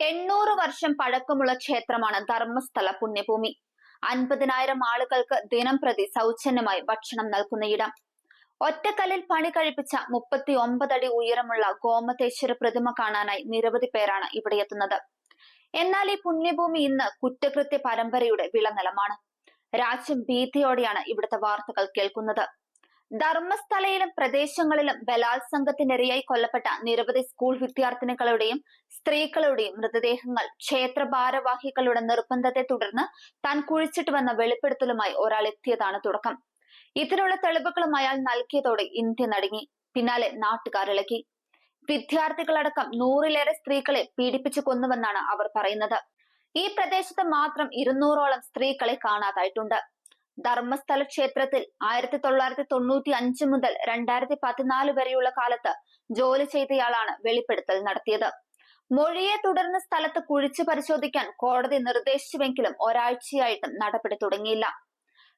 എണ്ണൂറ് വർഷം പഴക്കമുള്ള ക്ഷേത്രമാണ് ധർമ്മസ്ഥല പുണ്യഭൂമി. അൻപതിനായിരം ആളുകൾക്ക് ദിനം പ്രതി സൗജന്യമായി ഭക്ഷണം നൽകുന്ന ഇടം. ഒറ്റക്കല്ലിൽ പണി കഴിപ്പിച്ച മുപ്പത്തി ഒമ്പതടി ഉയരമുള്ള ഗോമതേശ്വര പ്രതിമ കാണാനായി നിരവധി പേരാണ് ഇവിടെ എത്തുന്നത്. എന്നാൽ ഈ പുണ്യഭൂമി ഇന്ന് കുറ്റകൃത്യ പരമ്പരയുടെ വിളനിലമാണ് രാജ്യം ഭീതിയോടെയാണ് ഇവിടുത്തെ വാർത്തകൾ കേൾക്കുന്നത്. ധർമ്മസ്ഥലയിലും പ്രദേശങ്ങളിലും ബലാത്സംഗത്തിനിരയായി കൊല്ലപ്പെട്ട നിരവധി സ്കൂൾ വിദ്യാർത്ഥിനികളുടെയും സ്ത്രീകളുടെയും മൃതദേഹങ്ങൾ ക്ഷേത്ര ഭാരവാഹികളുടെ നിർബന്ധത്തെ തുടർന്ന് താൻ കുഴിച്ചിട്ട് വന്ന വെളിപ്പെടുത്തലുമായി ഒരാൾ എത്തിയതാണ് തുടക്കം. ഇതിനുള്ള തെളിവുകളും അയാൾ നൽകിയതോടെ ഇന്ത്യ നടുങ്ങി. പിന്നാലെ നാട്ടുകാരിളക്കി വിദ്യാർത്ഥികളടക്കം നൂറിലേറെ സ്ത്രീകളെ പീഡിപ്പിച്ചു കൊന്നുവെന്നാണ് അവർ പറയുന്നത്. ഈ പ്രദേശത്ത് മാത്രം ഇരുന്നൂറോളം സ്ത്രീകളെ കാണാതായിട്ടുണ്ട്. ധർമ്മസ്ഥല ക്ഷേത്രത്തിൽ ആയിരത്തി തൊള്ളായിരത്തി തൊണ്ണൂറ്റി അഞ്ച് മുതൽ രണ്ടായിരത്തി പതിനാല് വരെയുള്ള കാലത്ത് ജോലി ചെയ്തയാളാണ് വെളിപ്പെടുത്തൽ നടത്തിയത്. മൊഴിയെ തുടർന്ന് സ്ഥലത്ത് കുഴിച്ചു പരിശോധിക്കാൻ കോടതി നിർദ്ദേശിച്ചുവെങ്കിലും ഒരാഴ്ചയായിട്ടും നടപടി തുടങ്ങിയില്ല.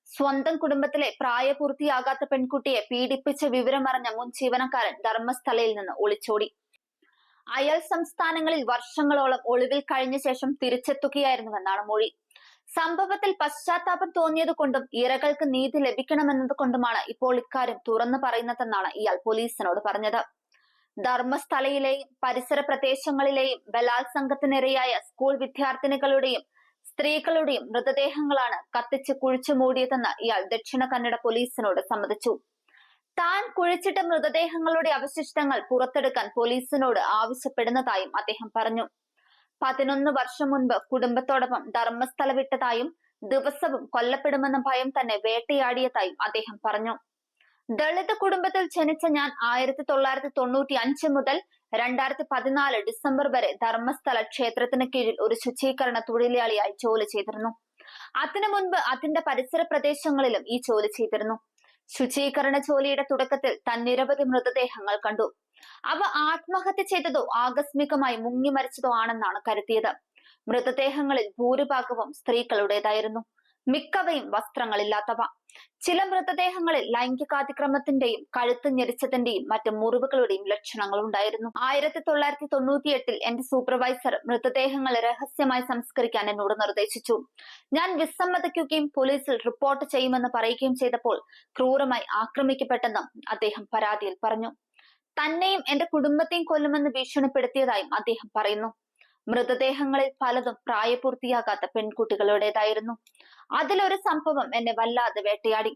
സ്വന്തം കുടുംബത്തിലെ പ്രായപൂർത്തിയാകാത്ത പെൺകുട്ടിയെ പീഡിപ്പിച്ച വിവരമറിഞ്ഞ മുൻ ജീവനക്കാരൻ ധർമ്മസ്ഥലയിൽ നിന്ന് ഒളിച്ചോടി. അയൽ സംസ്ഥാനങ്ങളിൽ വർഷങ്ങളോളം ഒളിവിൽ കഴിഞ്ഞ ശേഷം തിരിച്ചെത്തുകയായിരുന്നുവെന്നാണ് മൊഴി. സംഭവത്തിൽ പശ്ചാത്താപം തോന്നിയത് കൊണ്ടും ഇരകൾക്ക് നീതി ലഭിക്കണമെന്നത് കൊണ്ടുമാണ് ഇപ്പോൾ ഇക്കാര്യം തുറന്നു പറയുന്നതെന്നാണ് ഇയാൾ പോലീസിനോട് പറഞ്ഞത്. ധർമ്മസ്ഥലയിലെയും പരിസര പ്രദേശങ്ങളിലെയും ബലാത്സംഗത്തിനിരയായ സ്കൂൾ വിദ്യാർത്ഥിനികളുടെയും സ്ത്രീകളുടെയും മൃതദേഹങ്ങളാണ് കത്തിച്ച് കുഴിച്ചു മൂടിയതെന്ന് ഇയാൾ ദക്ഷിണ കന്നഡ പോലീസിനോട് സമ്മതിച്ചു. താൻ കുഴിച്ചിട്ട മൃതദേഹങ്ങളുടെ അവശിഷ്ടങ്ങൾ പുറത്തെടുക്കാൻ പോലീസിനോട് ആവശ്യപ്പെടുന്നതായും അദ്ദേഹം പറഞ്ഞു. പതിനൊന്ന് വർഷം മുൻപ് കുടുംബത്തോടൊപ്പം ധർമ്മസ്ഥല വിട്ടതായും ദിവസവും കൊല്ലപ്പെടുമെന്ന ഭയം തന്നെ വേട്ടയാടിയതായും അദ്ദേഹം പറഞ്ഞു. ദളിത് കുടുംബത്തിൽ ജനിച്ച ഞാൻ ആയിരത്തി തൊള്ളായിരത്തി തൊണ്ണൂറ്റി അഞ്ച് മുതൽ രണ്ടായിരത്തി പതിനാല് ഡിസംബർ വരെ ധർമ്മസ്ഥല ക്ഷേത്രത്തിന് കീഴിൽ ഒരു ശുചീകരണ തൊഴിലാളിയായി ജോലി ചെയ്തിരുന്നു. അതിനു മുൻപ് അതിന്റെ പരിസര പ്രദേശങ്ങളിലും ഈ ജോലി ചെയ്തിരുന്നു. ശുചീകരണ ജോലിയുടെ തുടക്കത്തിൽ താൻ നിരവധി മൃതദേഹങ്ങൾ കണ്ടു. അവ ആത്മഹത്യ ചെയ്തതോ ആകസ്മികമായി മുങ്ങി മരിച്ചതോ ആണെന്നാണ് കരുതിയത്. മൃതദേഹങ്ങളിൽ ഭൂരിഭാഗവും സ്ത്രീകളുടേതായിരുന്നു. മിക്കവയും വസ്ത്രങ്ങളില്ലാത്തവ. ചില മൃതദേഹങ്ങളിൽ ലൈംഗികാതിക്രമത്തിന്റെയും കഴുത്ത് ഞെരിച്ചതിന്റെയും മറ്റു മുറിവുകളുടെയും ലക്ഷണങ്ങൾ ഉണ്ടായിരുന്നു. ആയിരത്തി തൊള്ളായിരത്തി തൊണ്ണൂറ്റിയെട്ടിൽ എന്റെ സൂപ്പർവൈസർ മൃതദേഹങ്ങൾ രഹസ്യമായി സംസ്കരിക്കാൻ എന്നോട് നിർദ്ദേശിച്ചു. ഞാൻ വിസമ്മതിക്കുകയും പോലീസിൽ റിപ്പോർട്ട് ചെയ്യുമെന്ന് പറയുകയും ചെയ്തപ്പോൾ ക്രൂരമായി ആക്രമിക്കപ്പെട്ടെന്നും അദ്ദേഹം പരാതിയിൽ പറഞ്ഞു. തന്നെയും എന്റെ കുടുംബത്തെയും കൊല്ലുമെന്ന് ഭീഷണിപ്പെടുത്തിയതായും അദ്ദേഹം പറയുന്നു. മൃതദേഹങ്ങളിൽ പലതും പ്രായപൂർത്തിയാകാത്ത പെൺകുട്ടികളുടേതായിരുന്നു. അതിലൊരു സംഭവം എന്നെ വല്ലാതെ വേട്ടയാടി.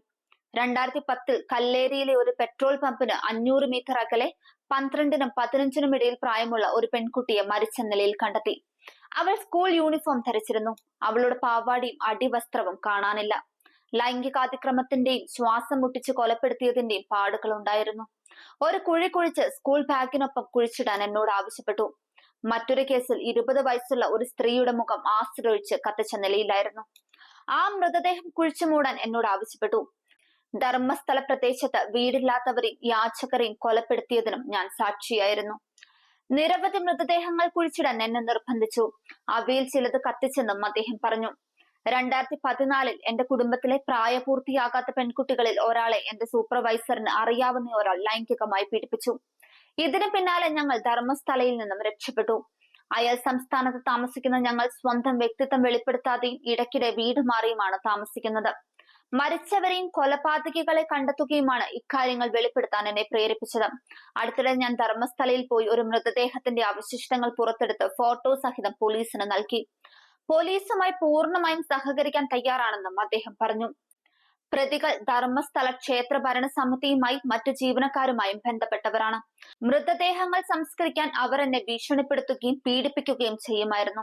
രണ്ടായിരത്തി പത്തിൽ കല്ലേരിയിലെ ഒരു പെട്രോൾ പമ്പിന് അഞ്ഞൂറ് മീറ്റർ അകലെ പന്ത്രണ്ടിനും പതിനഞ്ചിനും ഇടയിൽ പ്രായമുള്ള ഒരു പെൺകുട്ടിയെ മരിച്ച നിലയിൽ കണ്ടെത്തി. അവൾ സ്കൂൾ യൂണിഫോം ധരിച്ചിരുന്നു. അവളുടെ പാവാടിയും അടിവസ്ത്രവും കാണാനില്ല. ലൈംഗികാതിക്രമത്തിന്റെയും ശ്വാസം മുട്ടിച്ച് കൊലപ്പെടുത്തിയതിന്റെയും പാടുകൾ ഉണ്ടായിരുന്നു ഒരു കുഴി കുഴിച്ച് സ്കൂൾ ബാഗിനൊപ്പം കുഴിച്ചിടാൻ എന്നോട് ആവശ്യപ്പെട്ടു. മറ്റൊരു കേസിൽ ഇരുപത് വയസ്സുള്ള ഒരു സ്ത്രീയുടെ മുഖം ഒഴിച്ച് കത്തിച്ച നിലയിലായിരുന്നു. ആ മൃതദേഹം കുഴിച്ചു മൂടാൻ എന്നോട് ആവശ്യപ്പെട്ടു. ധർമ്മസ്ഥല പ്രദേശത്ത് വീടില്ലാത്തവരെയും യാചകരെയും കൊലപ്പെടുത്തിയതിനും ഞാൻ സാക്ഷിയായിരുന്നു. നിരവധി മൃതദേഹങ്ങൾ കുഴിച്ചിടാൻ എന്നെ നിർബന്ധിച്ചു. അവയിൽ ചിലത് കത്തിച്ചെന്നും അദ്ദേഹം പറഞ്ഞു. രണ്ടായിരത്തി പതിനാലിൽ എന്റെ കുടുംബത്തിലെ പ്രായപൂർത്തിയാകാത്ത പെൺകുട്ടികളിൽ ഒരാളെ എന്റെ സൂപ്പർവൈസറിന് അറിയാവുന്ന ഒരാൾ ലൈംഗികമായി പീഡിപ്പിച്ചു. ഇതിന് പിന്നാലെ ഞങ്ങൾ ധർമ്മസ്ഥലയിൽ നിന്നും രക്ഷപ്പെട്ടു. അയൽ സംസ്ഥാനത്ത് താമസിക്കുന്ന ഞങ്ങൾ സ്വന്തം വ്യക്തിത്വം വെളിപ്പെടുത്താതെയും ഇടയ്ക്കിടെ വീട് മാറിയുമാണ് താമസിക്കുന്നത്. മരിച്ചവരെയും കൊലപാതകികളെ കണ്ടെത്തുകയുമാണ് ഇക്കാര്യങ്ങൾ വെളിപ്പെടുത്താൻ എന്നെ പ്രേരിപ്പിച്ചത്. അടുത്തിടെ ഞാൻ ധർമ്മസ്ഥലയിൽ പോയി ഒരു മൃതദേഹത്തിന്റെ അവശിഷ്ടങ്ങൾ പുറത്തെടുത്ത് ഫോട്ടോ സഹിതം പോലീസിന് നൽകി. പോലീസുമായി പൂർണമായും സഹകരിക്കാൻ തയ്യാറാണെന്നും അദ്ദേഹം പറഞ്ഞു. പ്രതികൾ ധർമ്മസ്ഥല ക്ഷേത്ര ഭരണ ഭരണസമിതിയുമായി മറ്റു ജീവനക്കാരുമായും ബന്ധപ്പെട്ടവരാണ്. മൃതദേഹങ്ങൾ സംസ്കരിക്കാൻ അവർ എന്നെ ഭീഷണിപ്പെടുത്തുകയും പീഡിപ്പിക്കുകയും ചെയ്യുമായിരുന്നു.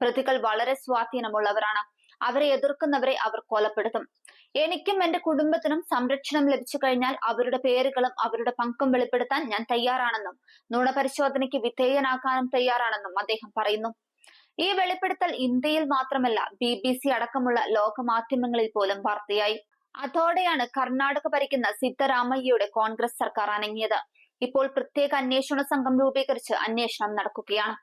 പ്രതികൾ വളരെ സ്വാധീനമുള്ളവരാണ്. അവരെ എതിർക്കുന്നവരെ അവർ കൊലപ്പെടുത്തും. എനിക്കും എന്റെ കുടുംബത്തിനും സംരക്ഷണം ലഭിച്ചു കഴിഞ്ഞാൽ അവരുടെ പേരുകളും അവരുടെ പങ്കും വെളിപ്പെടുത്താൻ ഞാൻ തയ്യാറാണെന്നും നുണപരിശോധനയ്ക്ക് വിധേയനാക്കാനും തയ്യാറാണെന്നും അദ്ദേഹം പറയുന്നു. ഈ വെളിപ്പെടുത്തൽ ഇന്ത്യയിൽ മാത്രമല്ല ബി ബി സി അടക്കമുള്ള ലോകമാധ്യമങ്ങളിൽ പോലും വാർത്തയായി. അതോടെയാണ് കർണാടക ഭരിക്കുന്ന സിദ്ധരാമയ്യയുടെ കോൺഗ്രസ് സർക്കാർ അനങ്ങിയത്. ഇപ്പോൾ പ്രത്യേക അന്വേഷണ സംഘം രൂപീകരിച്ച് അന്വേഷണം നടക്കുകയാണ്.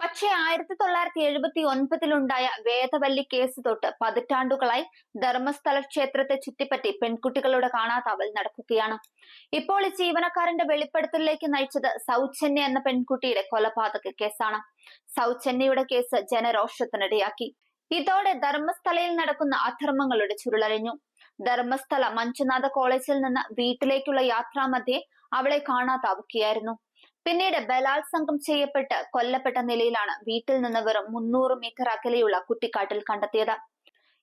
പക്ഷേ ആയിരത്തി തൊള്ളായിരത്തി എഴുപത്തി ഒൻപതിലുണ്ടായ വേദവല്ലി കേസ് തൊട്ട് പതിറ്റാണ്ടുകളായി ധർമ്മസ്ഥല ക്ഷേത്രത്തെ ചുറ്റിപ്പറ്റി പെൺകുട്ടികളുടെ കാണാതാവൽ നടക്കുകയാണ്. ഇപ്പോൾ ഈ ജീവനക്കാരന്റെ വെളിപ്പെടുത്തലിലേക്ക് നയിച്ചത് സൗജന്യ എന്ന പെൺകുട്ടിയുടെ കൊലപാതക കേസാണ്. സൗജന്യയുടെ കേസ് ജനരോഷത്തിനിടയാക്കി. ഇതോടെ ധർമ്മസ്ഥലയിൽ നടക്കുന്ന അധർമ്മങ്ങളുടെ ചുരുളഴിഞ്ഞു ധർമ്മസ്ഥല മഞ്ജുനാഥ കോളേജിൽ നിന്ന് വീട്ടിലേക്കുള്ള യാത്രാമധ്യേ അവളെ കാണാതാവുകയായിരുന്നു. പിന്നീട് ബലാത്സംഗം ചെയ്യപ്പെട്ട് കൊല്ലപ്പെട്ട നിലയിലാണ് വീട്ടിൽ നിന്ന് വെറും മുന്നൂറ് മീറ്റർ അകലെയുള്ള കുട്ടിക്കാട്ടിൽ കണ്ടെത്തിയത്.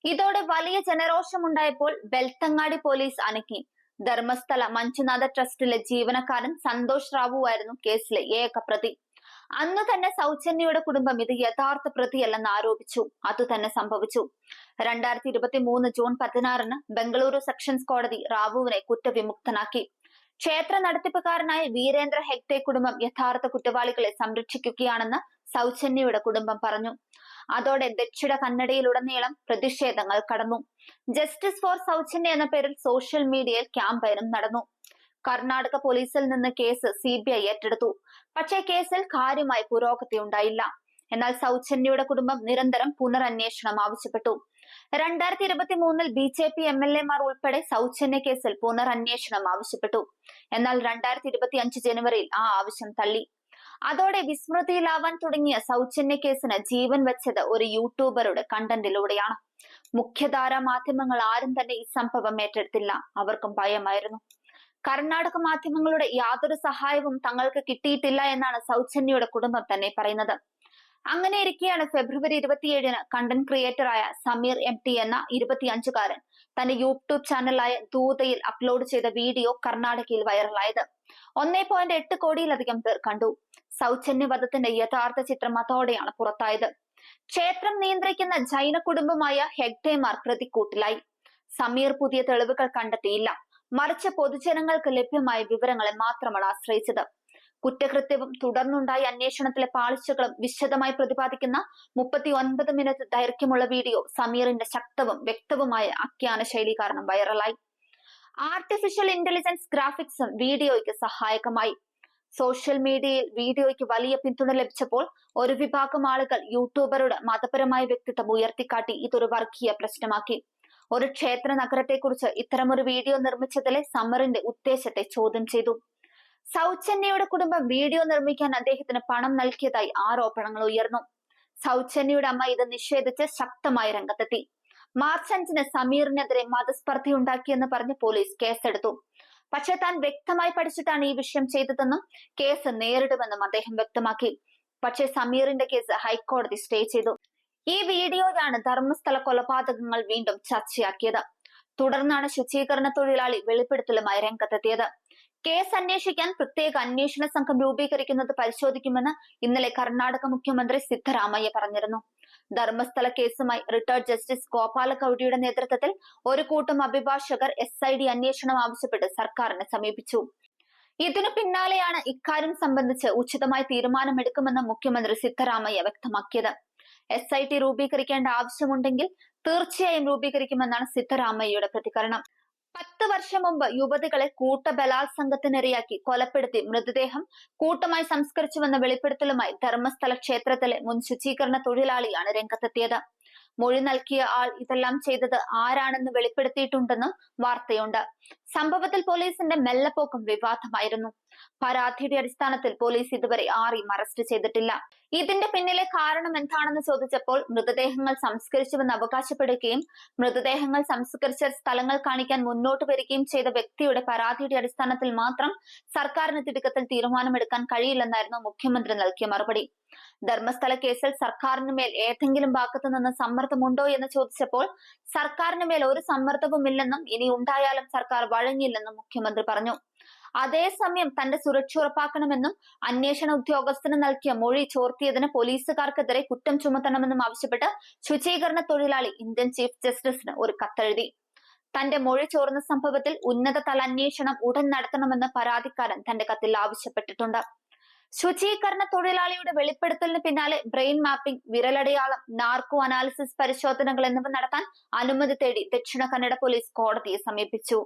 ഇതോടെ വലിയ ജനരോഷമുണ്ടായപ്പോൾ ബെൽത്തങ്ങാടി പോലീസ് അനക്കി. ധർമ്മസ്ഥല മഞ്ജുനാഥ ട്രസ്റ്റിലെ ജീവനക്കാരൻ സന്തോഷ് റാവു ആയിരുന്നു കേസിലെ ഏക പ്രതി. അന്ന് തന്നെ സൗജന്യയുടെ കുടുംബം ഇത് യഥാർത്ഥ പ്രതിയല്ലെന്ന് ആരോപിച്ചു. അതുതന്നെ സംഭവിച്ചു. രണ്ടായിരത്തി ഇരുപത്തി മൂന്ന് ജൂൺ പതിനാറിന് ബംഗളൂരു സെക്ഷൻസ് കോടതി റാവുവിനെ കുറ്റവിമുക്തനാക്കി. ക്ഷേത്ര നടത്തിപ്പുകാരനായ വീരേന്ദ്ര ഹെഗ്ഡെ കുടുംബം യഥാർത്ഥ കുറ്റവാളികളെ സംരക്ഷിക്കുകയാണെന്ന് സൗജന്യയുടെ കുടുംബം പറഞ്ഞു. അതോടെ ദക്ഷിണ കന്നഡയിലുടനീളം പ്രതിഷേധങ്ങൾ കടന്നു. ജസ്റ്റിസ് ഫോർ സൗജന്യ എന്ന പേരിൽ സോഷ്യൽ മീഡിയയിൽ ക്യാമ്പയിനും നടന്നു. കർണാടക പോലീസിൽ നിന്ന് കേസ് സി ബി ഐ ഏറ്റെടുത്തു. പക്ഷേ കേസിൽ കാര്യമായ പുരോഗതി ഉണ്ടായില്ല. എന്നാൽ സൗജന്യയുടെ കുടുംബം നിരന്തരം പുനരന്വേഷണം ആവശ്യപ്പെട്ടു. രണ്ടായിരത്തി ഇരുപത്തി മൂന്നിൽ B J P M L എമാർ ഉൾപ്പെടെ സൗജന്യ കേസിൽ പുനരന്വേഷണം ആവശ്യപ്പെട്ടു. എന്നാൽ രണ്ടായിരത്തി ഇരുപത്തി അഞ്ച് ജനുവരിയിൽ ആ ആവശ്യം തള്ളി. അതോടെ വിസ്മൃതിയിലാവാൻ തുടങ്ങിയ സൗജന്യ കേസിന് ജീവൻ വെച്ചത് ഒരു യൂട്യൂബറുടെ കണ്ടന്റിലൂടെയാണ്. മുഖ്യധാരാ മാധ്യമങ്ങൾ ആരും തന്നെ ഈ സംഭവം ഏറ്റെടുത്തില്ല. അവർക്കും ഭയമായിരുന്നു. കർണാടക മാധ്യമങ്ങളുടെ യാതൊരു സഹായവും തങ്ങൾക്ക് കിട്ടിയിട്ടില്ല എന്നാണ് സൗജന്യയുടെ കുടുംബം തന്നെ പറയുന്നത്. അങ്ങനെ ഇരിക്കെയാണ് ഫെബ്രുവരി ഇരുപത്തിയേഴിന് കണ്ടന്റ് ക്രിയേറ്ററായ സമീർ എം ടി എന്ന ഇരുപത്തിയഞ്ചുകാരൻ തന്റെ യൂട്യൂബ് ചാനലായ ദൂതയിൽ അപ്ലോഡ് ചെയ്ത വീഡിയോ കർണാടകയിൽ വൈറലായത്. ഒന്നേ പോയിന്റ് എട്ട് കോടിയിലധികം പേർ കണ്ടു. സൗജന്യവധത്തിന്റെ യഥാർത്ഥ ചിത്രം അതോടെയാണ് പുറത്തായത്. ക്ഷേത്രം നിയന്ത്രിക്കുന്ന ജൈന കുടുംബമായ ഹെഗ്ഡേമാർ പ്രതിക്കൂട്ടിലായി. സമീർ പുതിയ തെളിവുകൾ കണ്ടെത്തിയില്ല. മറിച്ച് പൊതുജനങ്ങൾക്ക് ലഭ്യമായ വിവരങ്ങളെ മാത്രമാണ് ആശ്രയിച്ചത്. കുറ്റകൃത്യവും തുടർന്നുണ്ടായ അന്വേഷണത്തിലെ പാളിച്ചകളും വിശദമായി പ്രതിപാദിക്കുന്ന മുപ്പത്തി ഒൻപത് മിനിറ്റ് ദൈർഘ്യമുള്ള വീഡിയോ സമീറിന്റെ ശക്തവും വ്യക്തവുമായ ആഖ്യാന ശൈലി കാരണം വൈറലായി. ആർട്ടിഫിഷ്യൽ ഇന്റലിജൻസ് ഗ്രാഫിക്സും വീഡിയോയ്ക്ക് സഹായകമായി. സോഷ്യൽ മീഡിയയിൽ വീഡിയോയ്ക്ക് വലിയ പിന്തുണ ലഭിച്ചപ്പോൾ ഒരു വിഭാഗം ആളുകൾ യൂട്യൂബറുടെ മതപരമായ വ്യക്തിത്വം ഉയർത്തിക്കാട്ടി ഇതൊരു വർഗീയ പ്രശ്നമാക്കി. ഒരു ക്ഷേത്ര നഗരത്തെക്കുറിച്ച് ഇത്തരമൊരു വീഡിയോ നിർമ്മിച്ചതിലെ സമറിന്റെ ഉദ്ദേശത്തെ ചോദ്യം ചെയ്തു. സൗജന്യയുടെ കുടുംബം വീഡിയോ നിർമ്മിക്കാൻ അദ്ദേഹത്തിന് പണം നൽകിയതായി ആരോപണങ്ങൾ ഉയർന്നു. സൗജന്യയുടെ അമ്മ ഇത് നിഷേധിച്ച് ശക്തമായി രംഗത്തെത്തി. മാർച്ച് അഞ്ചിന് സമീറിനെതിരെ മതസ്പർദ്ധയുണ്ടാക്കിയെന്ന് പറഞ്ഞ് പോലീസ് കേസെടുത്തു. പക്ഷെ താൻ വ്യക്തമായി പഠിച്ചിട്ടാണ് ഈ വിഷയം ചെയ്തതെന്നും കേസ് നേരിടുമെന്നും അദ്ദേഹം വ്യക്തമാക്കി. പക്ഷേ സമീറിന്റെ കേസ് ഹൈക്കോടതി സ്റ്റേ ചെയ്തു. ഈ വീഡിയോയാണ് ധർമ്മസ്ഥല കൊലപാതകങ്ങൾ വീണ്ടും ചർച്ചയാക്കിയത്. തുടർന്നാണ് ശുചീകരണ തൊഴിലാളി വെളിപ്പെടുത്തലുമായി രംഗത്തെത്തിയത്. കേസ് അന്വേഷിക്കാൻ പ്രത്യേക അന്വേഷണ സംഘം രൂപീകരിക്കുന്നത് പരിശോധിക്കുമെന്ന് ഇന്നലെ കർണാടക മുഖ്യമന്ത്രി സിദ്ധരാമയ്യ പറഞ്ഞിരുന്നു. ധർമ്മസ്ഥല കേസുമായി റിട്ടയർഡ് ജസ്റ്റിസ് ഗോപാല ഗൌഡിയുടെ നേതൃത്വത്തിൽ ഒരു കൂട്ടം അഭിഭാഷകർ എസ് ഐ ഡി അന്വേഷണം ആവശ്യപ്പെട്ട് സർക്കാരിനെ സമീപിച്ചു. ഇതിനു പിന്നാലെയാണ് ഇക്കാര്യം സംബന്ധിച്ച് ഉചിതമായ തീരുമാനമെടുക്കുമെന്ന് മുഖ്യമന്ത്രി സിദ്ധരാമയ്യ വ്യക്തമാക്കിയത്. എസ് ഐ ടി രൂപീകരിക്കേണ്ട ആവശ്യമുണ്ടെങ്കിൽ തീർച്ചയായും രൂപീകരിക്കുമെന്നാണ് സിദ്ധരാമയ്യയുടെ പ്രതികരണം. പത്ത് വർഷം മുമ്പ് യുവതികളെ കൂട്ടബലാത്സംഗത്തിനിരയാക്കി കൊലപ്പെടുത്തി മൃതദേഹം കൂട്ടമായി സംസ്കരിച്ചുവെന്ന വെളിപ്പെടുത്തലുമായി ധർമ്മസ്ഥല ക്ഷേത്രത്തിലെ മുൻ ശുചീകരണ തൊഴിലാളിയാണ് രംഗത്തെത്തിയത്. മൊഴി നൽകിയ ആൾ ഇതെല്ലാം ചെയ്തത് ആരാണെന്ന് വെളിപ്പെടുത്തിയിട്ടുണ്ടെന്നും വാർത്തയുണ്ട്. സംഭവത്തിൽ പോലീസിന്റെ മെല്ലപ്പോക്കും വിവാദമായിരുന്നു. പരാതിയുടെ അടിസ്ഥാനത്തിൽ പോലീസ് ഇതുവരെ ആരെയും അറസ്റ്റ് ചെയ്തിട്ടില്ല. ഇതിന്റെ പിന്നിലെ കാരണം എന്താണെന്ന് ചോദിച്ചപ്പോൾ മൃതദേഹങ്ങൾ സംസ്കരിച്ചുവെന്ന് അവകാശപ്പെടുകയും മൃതദേഹങ്ങൾ സംസ്കരിച്ച സ്ഥലങ്ങൾ കാണിക്കാൻ മുന്നോട്ട് വരികയും ചെയ്ത വ്യക്തിയുടെ പരാതിയുടെ അടിസ്ഥാനത്തിൽ മാത്രം സർക്കാരിന് തിടുക്കത്തിൽ തീരുമാനമെടുക്കാൻ കഴിയില്ലെന്നായിരുന്നു മുഖ്യമന്ത്രി നൽകിയ മറുപടി. ധർമ്മസ്ഥല കേസിൽ സർക്കാരിന് മേൽ ഏതെങ്കിലും ഭാഗത്തു നിന്ന് സമ്മർദ്ദമുണ്ടോ എന്ന് ചോദിച്ചപ്പോൾ സർക്കാരിന് മേൽ ഒരു സമ്മർദ്ദവുമില്ലെന്നും ഇനി ഉണ്ടായാലും സർക്കാർ വഴങ്ങില്ലെന്നും മുഖ്യമന്ത്രി പറഞ്ഞു. അതേസമയം തന്റെ സുരക്ഷ ഉറപ്പാക്കണമെന്നും അന്വേഷണ ഉദ്യോഗസ്ഥന് നൽകിയ മൊഴി ചോർത്തിയതിന് പോലീസുകാർക്കെതിരെ കുറ്റം ചുമത്തണമെന്നും ആവശ്യപ്പെട്ട് ശുചീകരണ തൊഴിലാളി ഇന്ത്യൻ ചീഫ് ജസ്റ്റിസിന് ഒരു കത്തെഴുതി. തന്റെ മൊഴി ചോർന്ന സംഭവത്തിൽ ഉന്നതതല അന്വേഷണം ഉടൻ നടത്തണമെന്ന് പരാതിക്കാരൻ തന്റെ കത്തിൽ ആവശ്യപ്പെട്ടിട്ടുണ്ട്. ശുചീകരണ തൊഴിലാളിയുടെ വെളിപ്പെടുത്തലിന് പിന്നാലെ ബ്രെയിൻ മാപ്പിംഗ് വിരലടയാളം നാർക്കോ അനാലിസിസ് പരിശോധനകൾ എന്നിവ നടത്താൻ അനുമതി തേടി ദക്ഷിണ കന്നഡ പോലീസ് കോടതിയെ സമീപിച്ചു.